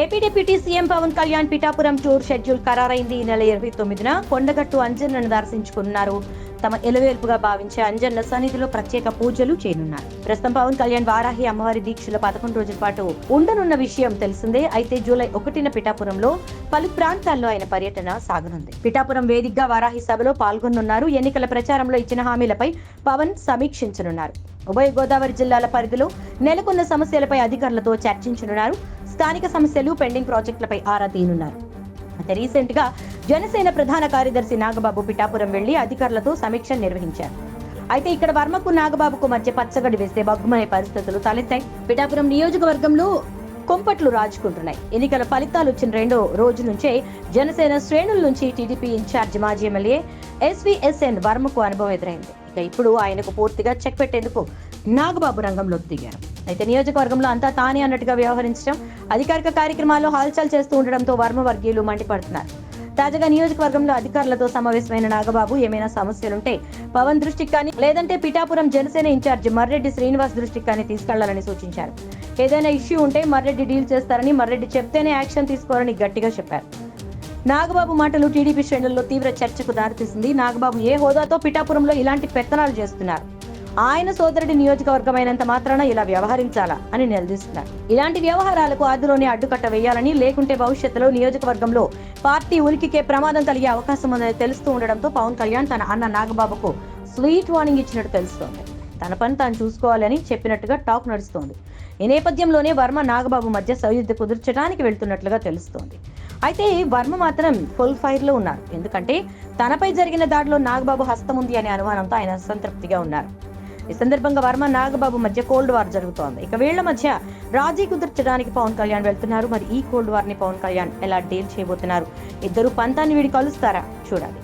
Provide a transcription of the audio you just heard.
AP deputy CM Pawan Kalyan Pithapuram tour schedule ఖరారైంది. ఈ నెల ఇరవై తొమ్మిదిన కొండగట్టు అంజన్నను దర్శించుకున్నారు. తమ ఎలువేల్పుగా భావించే అంజన్న సన్నిధిలో ప్రత్యేక పూజలు చేయనున్నారు. ప్రస్తుతం పవన్ కళ్యాణ్ వారాహి అమ్మవారి దీక్షల పదకొండు రోజుల పాటు ఉండనున్న విషయం తెలిసిందే. అయితే జూలై ఒకటిన పిఠాపురంలో పలు ప్రాంతాల్లో ఆయన పర్యటన సాగనుంది. పిఠాపురం వేదికగా వారాహి సభలో పాల్గొనున్నారు. ఎన్నికల ప్రచారంలో ఇచ్చిన హామీలపై పవన్ సమీక్షించనున్నారు. ఉభయ గోదావరి జిల్లాల పరిధిలో నెలకొన్న సమస్యలపై అధికారులతో చర్చించనున్నారు. స్థానిక సమస్యలు పెండింగ్ ప్రాజెక్టులపై ఆరా తీయనున్నారు. అయితే రీసెంట్గా జనసేన ప్రధాన కార్యదర్శి నాగబాబు పిఠాపురం వెళ్ళి అధికారులతో సమీక్ష నిర్వహించారు. అయితే ఇక్కడ వర్మకు నాగబాబుకు మధ్య పచ్చగడి వేస్తే బగ్గుమనే పరిస్థితులు తలెత్తాయి. పిఠాపురం నియోజకవర్గంలో కుంపట్లు రాజుకుంటున్నాయి. ఎన్నికల ఫలితాలు వచ్చిన రెండో రోజు నుంచే జనసేన శ్రేణుల నుంచి టీడీపీ ఇన్ఛార్జ్ మాజీ ఎమ్మెల్యే ఎస్వీఎస్ఎన్ వర్మకు అనుభవం ఎదురైంది. ఇక ఇప్పుడు ఆయనకు పూర్తిగా చెక్ పెట్టేందుకు నాగబాబు రంగంలోకి దిగారు. అయితే నియోజకవర్గంలో అంతా తానే అన్నట్టుగా వ్యవహరించడం అధికారిక కార్యక్రమాల్లో హాల్చాల్ చేస్తూ ఉండడంతో వర్మ వర్గీయులు మండిపడుతున్నారు. తాజాగా నియోజకవర్గంలో అధికారులతో సమావేశమైన నాగబాబు ఏమైనా సమస్యలుంటే పవన్ దృష్టికి కానీ లేదంటే పిఠాపురం జనసేన ఇన్ఛార్జ్ మర్రెడ్డి శ్రీనివాస్ దృష్టికి కానీ తీసుకెళ్ళాలని సూచించారు. ఏదైనా ఇష్యూ ఉంటే మర్రెడ్డి డీల్ చేస్తారని మర్రెడ్డి చెప్తేనే యాక్షన్ తీసుకోవాలని గట్టిగా చెప్పారు. నాగబాబు మాటలు టీడీపీ శ్రేణుల్లో తీవ్ర చర్చకు దారితీసింది. నాగబాబు ఏ హోదాతో పిఠాపురంలో ఇలాంటి పెత్తనాలు చేస్తున్నారు? ఆయన సోదరుడి నియోజకవర్గమైనంత మాత్రాన ఇలా వ్యవహరించాలా అని నిలదీస్తున్నారు. ఇలాంటి వ్యవహారాలకు ఆదిలోనే అడ్డుకట్ట వేయాలని లేకుంటే భవిష్యత్తులో నియోజకవర్గంలో పార్టీ ఉనికికే ప్రమాదం కలిగే అవకాశం ఉందని తెలుస్తూ ఉండడంతో పవన్ కళ్యాణ్ తన అన్న నాగబాబుకు స్వీట్ వార్నింగ్ ఇచ్చినట్టు తెలుస్తోంది. తన పని తాను చూసుకోవాలని చెప్పినట్టుగా టాక్ నడుస్తోంది. ఈ నేపథ్యంలోనే వర్మ నాగబాబు మధ్య సౌయుద్ధ కుదుర్చడానికి వెళ్తున్నట్లుగా తెలుస్తోంది. అయితే వర్మ మాత్రం ఫుల్ ఫైర్లో ఉన్నారు. ఎందుకంటే తనపై జరిగిన దాడిలో నాగబాబు హస్తం ఉంది అనే అనుమానంతో ఆయన అసంతృప్తిగా ఉన్నారు. ఈ సందర్భంగా వర్మ నాగబాబు మధ్య కోల్డ్ వార్ జరుగుతోంది. ఇక వీళ్ళ మధ్య రాజీ కుదుర్చడానికి పవన్ కళ్యాణ్ వెళ్తున్నారు. మరి ఈ కోల్డ్ వార్ని పవన్ కళ్యాణ్ ఎలా డీల్ చేయబోతున్నారు? ఇద్దరు పంతాన్ని వీడి కలుస్తారా? చూడాలి.